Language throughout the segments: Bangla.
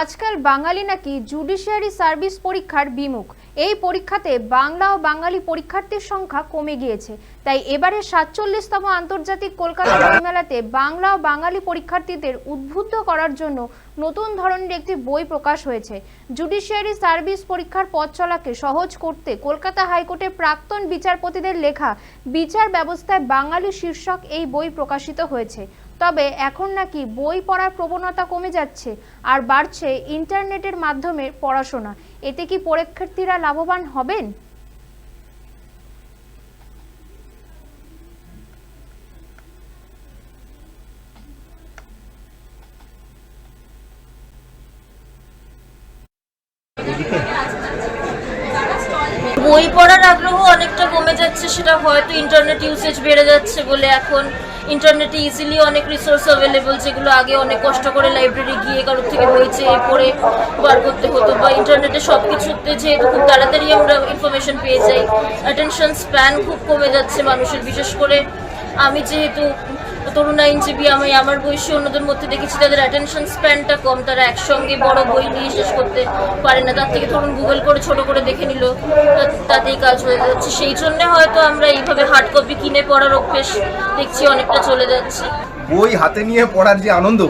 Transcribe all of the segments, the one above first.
আজকাল বাঙালি নাকি জুডিশিয়ারি সার্ভিস পরীক্ষার বিমুখ। এই পরীক্ষাতে বাংলা ও বাঙালি পরীক্ষার্থীর সংখ্যা কমে গিয়েছে। তাই এবারে সাতচল্লিশতম আন্তর্জাতিক কলকাতা বইমেলাতে বাংলা ও বাঙালি পরীক্ষার্থীদের উদ্বুদ্ধ করার জন্য নতুন ধরনের একটি বই প্রকাশ হয়েছে। জুডিশিয়ারি সার্ভিস পরীক্ষার পথ চলাকে সহজ করতে কলকাতা হাইকোর্টের প্রাক্তন বিচারপতিদের লেখা বিচার ব্যবস্থায় বাঙালি শীর্ষক এই বই প্রকাশিত হয়েছে। তবে এখন নাকি বই পড়ার প্রবণতা কমে যাচ্ছে আর বাড়ছে ইন্টারনেটের মাধ্যমে পড়াশোনা। এতে কি পরীক্ষার্থীরা লাভবান হবেন? বই পড়ার আগ্রহ অনেকটা কমে যাচ্ছে, সেটা হয়তো ইন্টারনেট ইউসেজ বেড়ে যাচ্ছে বলে এখন ইন্টারনেটে ইজিলি অনেক রিসোর্স অ্যাভেলেবল যেগুলো আগে অনেক কষ্ট করে লাইব্রেরি গিয়ে কারোর থেকে বইছে চেয়ে পড়ে বার করতে হতো। বা ইন্টারনেটে সব কিছুতে যেহেতু খুব তাড়াতাড়ি আমরা ইনফরমেশন পেয়ে যাই। অ্যাটেনশন স্প্যান খুব কমে যাচ্ছে মানুষের। বিশেষ করে আমি যেহেতু তরুণ আইনজীবী, আমি আমার বয়সী অন্যদের মধ্যে দেখেছি, তাদের অ্যাটেনশন স্প্যানটা কম। তারা একসঙ্গে বড় বই নিয়ে শেষ করতে পারে না। তার থেকে ধরুন গুগল করে, ছোট করে দেখে নিল। তাতেই কাজ হয়ে যাচ্ছে। সেই জন্য হয়তো আমরা এইভাবে হার্ড কপি কিনে পড়ার অভ্যেস দেখছি, অনেকটা চলে যাচ্ছে। বই হাতে নিয়ে পড়ার যে আনন্দ,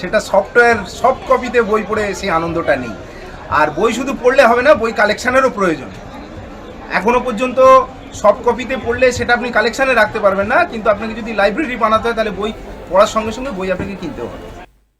সেটা সফটওয়্যার সফট কপিতে বই পড়ে সেই আনন্দটা নেই। আর বই শুধু পড়লে হবে না, বই কালেকশানেরও প্রয়োজন। এখনও পর্যন্ত সফট কপিতে পড়লে সেটা আপনি কালেকশানে রাখতে পারবেন না, কিন্তু আপনাকে যদি লাইব্রেরি বানাতে হয় তাহলে বই পড়ার সঙ্গে সঙ্গে বই আপনাকে কিনতে হবে।